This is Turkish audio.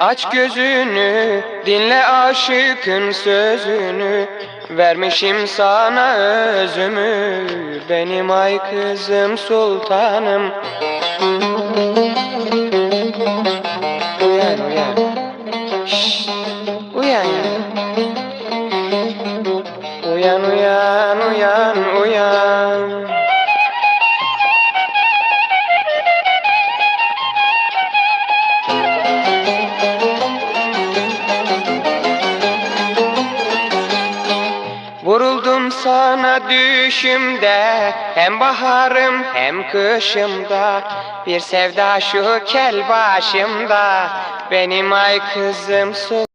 Aç gözünü, dinle aşıkın sözünü. Vermişim sana özümü Benim ay kızım sultanım. Uyan uyan. Şşt, Uyan. Ya Uyan uyan uyan uyan Vuruldum sana düşümde Hem baharım hem kışımda. Bir sevda şu kel başımda Benim ay kızım sultanım